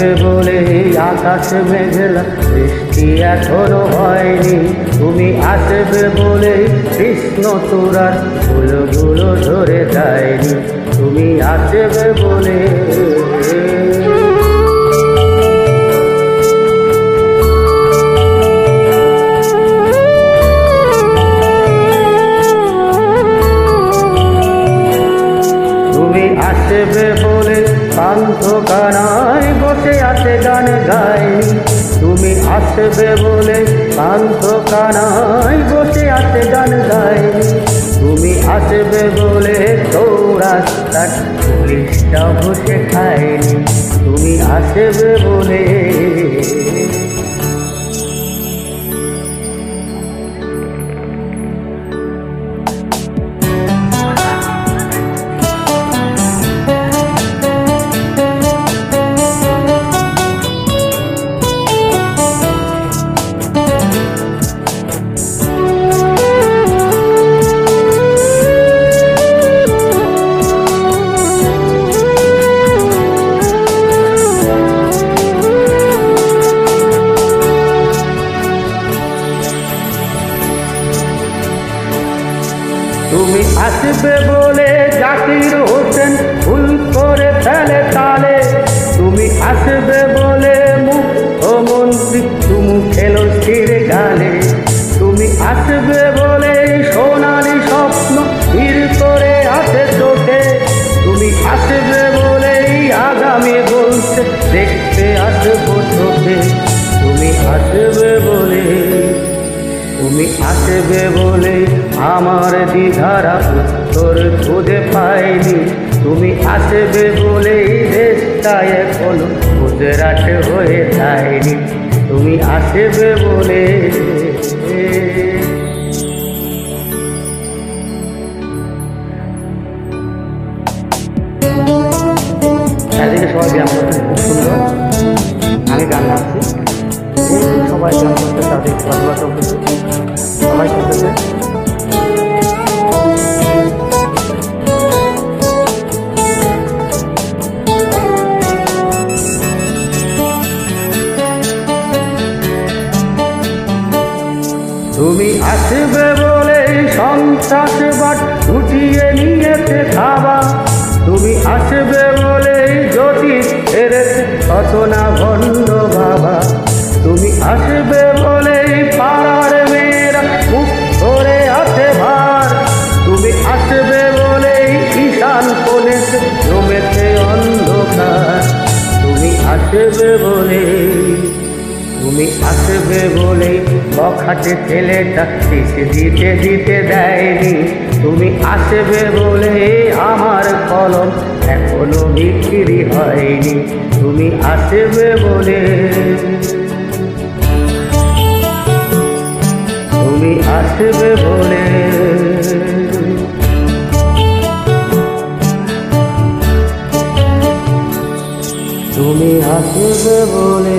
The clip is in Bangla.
আসবে বলে আকাশ মেঘলা, বৃষ্টি এখনও হয়নি। তুমি আসবে বলে কৃষ্ণ তোরার ফুলগুলো ধরে যায়নি। তুমি আসবে বলে তুমি আসবে বলে পান্থ কানায় আছে গান গাইনি তুমি আসবে বলে শান্ত কানায় বসে আছে গান গাইনি তুমি আসবে বলে চৌরাস্তার পুলিশটা বসে খায়নি তুমি আসবে বলে তুমি আসবে বলে জাকির হোসেন ভুল করে ফেলে তালে। তুমি আসবে বলে মুখ্যমন্ত্রী তুমি খেলো স্থির গালে। তুমি আসবে বলে সোনালি স্বপ্ন ভিড় করে আছে চোখে। তুমি আসবে বলেই আগামী বলছে, দেখতে আসব চোখে। তুমি আসবে বলে তুমি আসবে বলে আমার দ্বিধারা উত্তর খুঁজে পাইনি। তুমি আসবে বলে দেশটা এখন গুজরাট হয়ে যায়নি। তুমি আসবে বলে আসবে বলে সন্ত্রাসবাদ উঠিয়ে নিয়েছে খাবা তুমি আসবে বলে যদি এরেছে কত না ভণ্ড বাবা। তুমি আসবে বলে পাড়ার মেয়েরা মুখ ধরে আছে ভার। তুমি আসবে বলে ঈশান কোণেতে জমেছে অন্ধকার। তুমি আসবে বলে তুমি আসবে বলে বখাটে ছেলে শিশ দিতে দিতে দেয়নি। তুমি আসবে বলে আমার কলম এখনও বিক্রি হয়নি। তুমি আসবে বলে তুমি আসবে আসবে বলে।